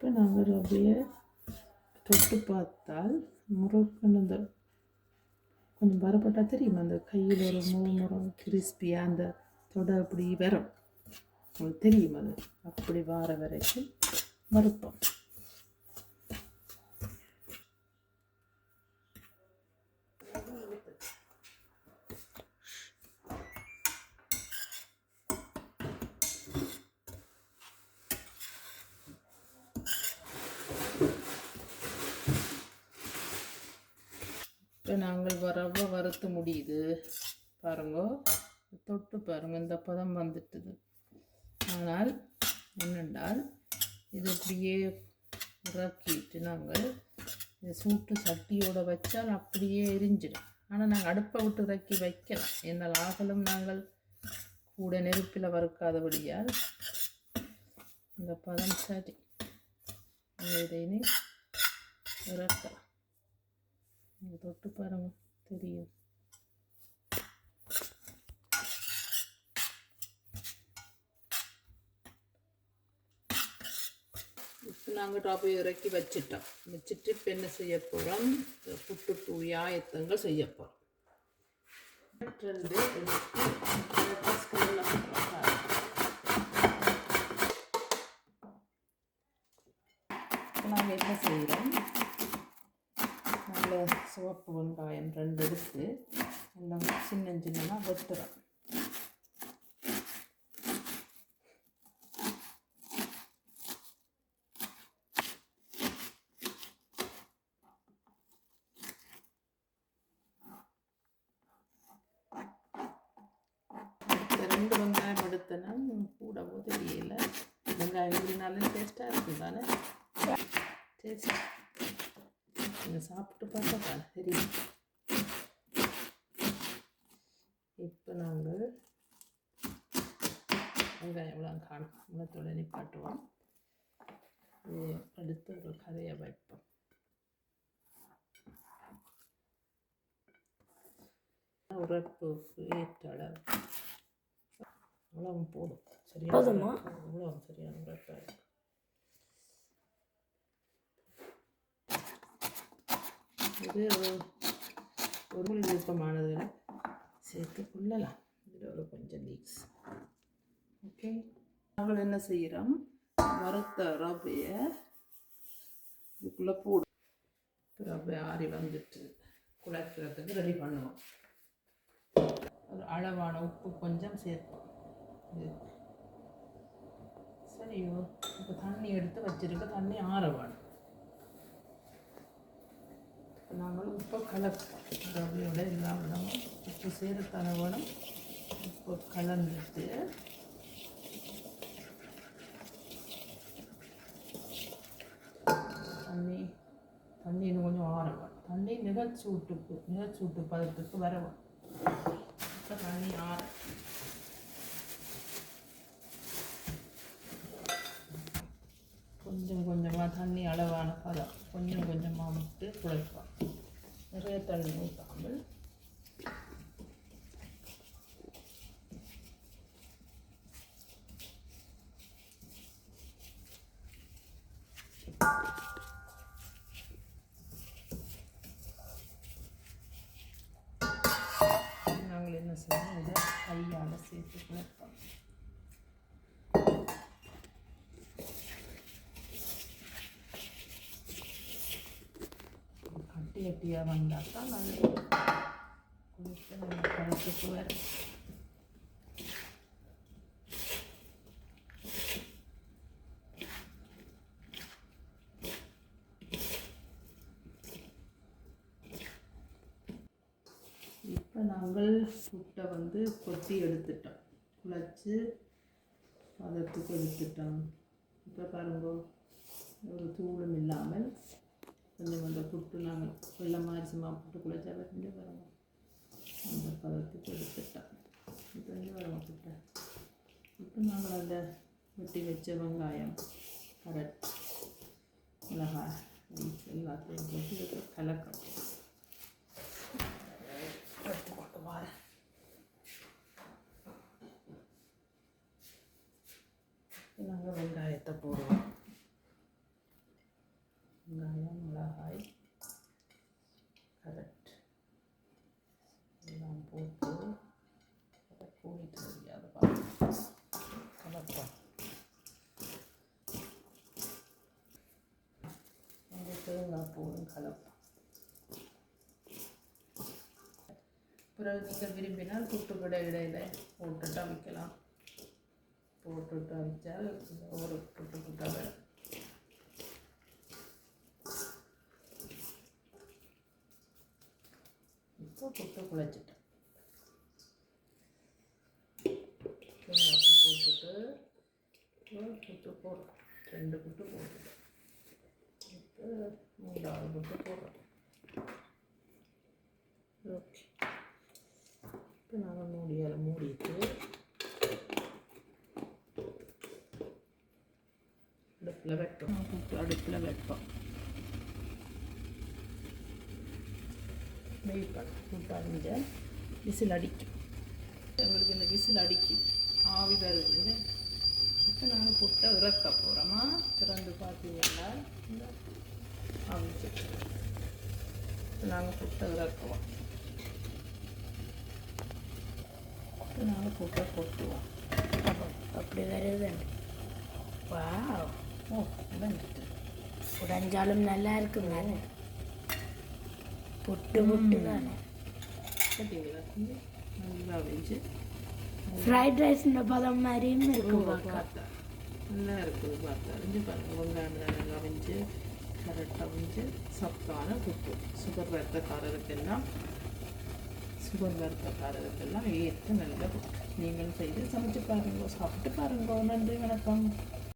இப்போ நாங்கள் அப்படியே தொட்டு பார்த்தால் முறுக்குன்னு இந்த கொஞ்சம் வரப்பட்டால் தெரியுமா? அந்த கையில் ஒரு முறு முறம் கிறிஸ்பியாக அந்த தொட அப்படி வரும். உங்களுக்கு தெரியும் அது? அப்படி வார வரைக்கும் வறுப்போம். இப்போ நாங்கள் வரவ வறுத்து முடியுது. பாருங்க தொட்டு பாருங்க இந்த பதம் வந்துட்டுது. ஆனால் என்னென்றால் இது அப்படியே இறக்கிட்டு நாங்கள் இதை சூட்டு சட்டியோடு வச்சால் அப்படியே எரிஞ்சிடும். ஆனால் நாங்கள் அடுப்பை விட்டு இறக்கி வைக்கலாம். என்னால் ஆகலும் நாங்கள் கூட நெருப்பில் வறுக்காதபடியால் இந்த பதம் சரி. இதை இறக்கலாம். நீங்கள் தொட்டு பாருங்க தெரியும். இப்போ நாங்கள் டாப்பை இறக்கி வச்சிட்டோம். வச்சுட்டு இப்போ என்ன செய்ய போகிறோம் புட்டு பூ ஆயத்தங்கள் செய்ய போகிறோம் நாங்கள் என்ன செய்கிறோம் நல்ல சிவப்பு வெங்காயம் ரெண்டு எடுத்து எல்லாம் சின்ன சின்னமாக வெட்டுறோம். ரெண்டு வெங்காயம் எடுத்தேன்னா கூடவோ தெரியல வெங்காயம் இல்லைனாலும் டேஸ்ட்டாக இருக்கும் தானே டேஸ்ட் நீங்கள் சாப்பிட்டு பார்த்தா தெரியும் இப்போ நாங்கள் வெங்காயம் எவ்வளோ காணும். முளத்தோட நிப்பாட்டுவோம். அடுத்து ஒரு கதையை வைப்போம். உரைப்புக்கு ஏற்ற அளவு. அவ்வளவு போதும். சரியா போதுமா? அவ்வளோ சரியான உரைப்பாக இருக்கு. இது ஒரு- ஒரு மொழி விருப்பமானதில் சேர்த்து கொள்ளலாம். இதில் ஒரு கொஞ்சம் லீக்ஸ் ஓகே நாங்கள் என்ன செய்கிறோம் வறுத்த ரவையை இதுக்குள்ளே போடு. ரவை ஆறி வந்துட்டு குழைக்கிறதுக்கு ரெடி பண்ணுவோம். ஒரு அளவான உப்பு கொஞ்சம் சேர்ப்போம். இது சரியோ? இப்போ தண்ணி எடுத்து வச்சிருக்க தண்ணி ஆற வேணும் நாங்கள் உப்பை கலப்போம் ரவியோட எல்லா விடமும் உப்பு சேரத்தான வேணும் உப்பு கலந்துட்டு தண்ணி தண்ணி இன்னும் கொஞ்சம் ஆறு தண்ணி நிகழ்ச்சி தண்ணி நிகழ்ச்சூட்டுக்கு நிகழ்ச்சூட்டு பதத்துக்கு வரவும் இப்போ தண்ணி ஆற. கொஞ்சம் கொஞ்சம் தண்ணி அளவான பதம். கொஞ்சம் கொஞ்சமாக விட்டு குழைப்போம் நிறைய தண்ணி ஊற்றாமல் நாங்கள் என்ன செய்யணும் இதை கையால் சேர்த்து குழப்பம் கட்டி கட்டியாக வந்தால் தான் நல்லா குளிக்க நம்ம கழுத்துக்கு வரும் இப்போ நாங்கள் சுட்டை வந்து கொத்தி எடுத்துட்டோம் குழச்சி பதத்துக்கு எடுத்துட்டோம் இப்போ பாருங்க ஒரு தூளும் இல்லாமல் கொஞ்சம் அந்த புட்டு நாங்கள் வெள்ளை மாதிரி சும்மா புட்டு குழச்சா வரைஞ்சு பாருங்க அந்த பதத்துக்கு எடுத்துட்டோம் இப்போ வந்து வருவோம் புட்டை. இப்போ நாங்கள் அந்த வெட்டி வச்ச வெங்காயம் கரட் மிளகாய் எல்லாத்தையும் போட்டு இதை கலக்கணும். எடுத்து கொண்டு வரேன் நாங்கள் வெங்காயத்தை போடுவோம் மூடிட்டு முடியாது பாருங்க கலப்போம் அந்த தேங்காய் பூவும் கலப்போம் பிறகு நீங்கள் விரும்பினால் புட்டு இடையில போட்டுட்டு அவிக்கலாம். போட்டுட்டு அவிச்சால் ஒரு புட்டு புட்டாக இப்போ புட்டு குழச்சிட்டேன் தேங்காய் பூ போட்டுட்டு ஒரு புட்டு போடுறோம் ரெண்டு புட்டு போட்டுட்டேன் இப்போ மூன்றாவது போடுறோம் ஓகே இப்போ நாங்கள் மூடியால் மூடிட்டு அடுப்பில் வைப்போம் அடுப்பில் வைப்போம் வெயிட் பண்ண புட்டு விசில் அடிக்கும் எங்களுக்கு இந்த விசில் அடிக்கும் ஆவி வருதுங்க இப்போ நாங்கள் புட்டை இறக்க போகிறோமா திறந்து பார்த்தீங்கன்னா அவிச்சு நாங்கள் புட்டை இறக்குவோம் நாங்கள் புட்டை கொட்டுவோம். அப்படி வருதுண்டு வாவ். ஓ வந்துட்டு உடைஞ்சாலும் நல்லா இருக்கும் தானே? புட்டு புட்டு தானே பார்த்தீங்களா நல்லா வெஞ்சு ஃப்ரைட் ரைஸ்ன்ற பதம் மாதிரியும் இருக்கும் பார்த்தா நல்லா இருக்குது பார்த்தா இஞ்சி பாருங்க வெங்காயம் நல்லா வெஞ்சு கரெக்டாக வெஞ்சு சத்தான புட்டு சுகர் வறுத்தக்காரருக்கெல்லாம் சுகர் வறுத்தக்காரருக்கெல்லாம் ஏற்ற நல்ல புட்டு நீங்களும் செய்து சமைச்சு பாருங்க சாப்பிட்டு பாருங்க. நன்றி வணக்கம்.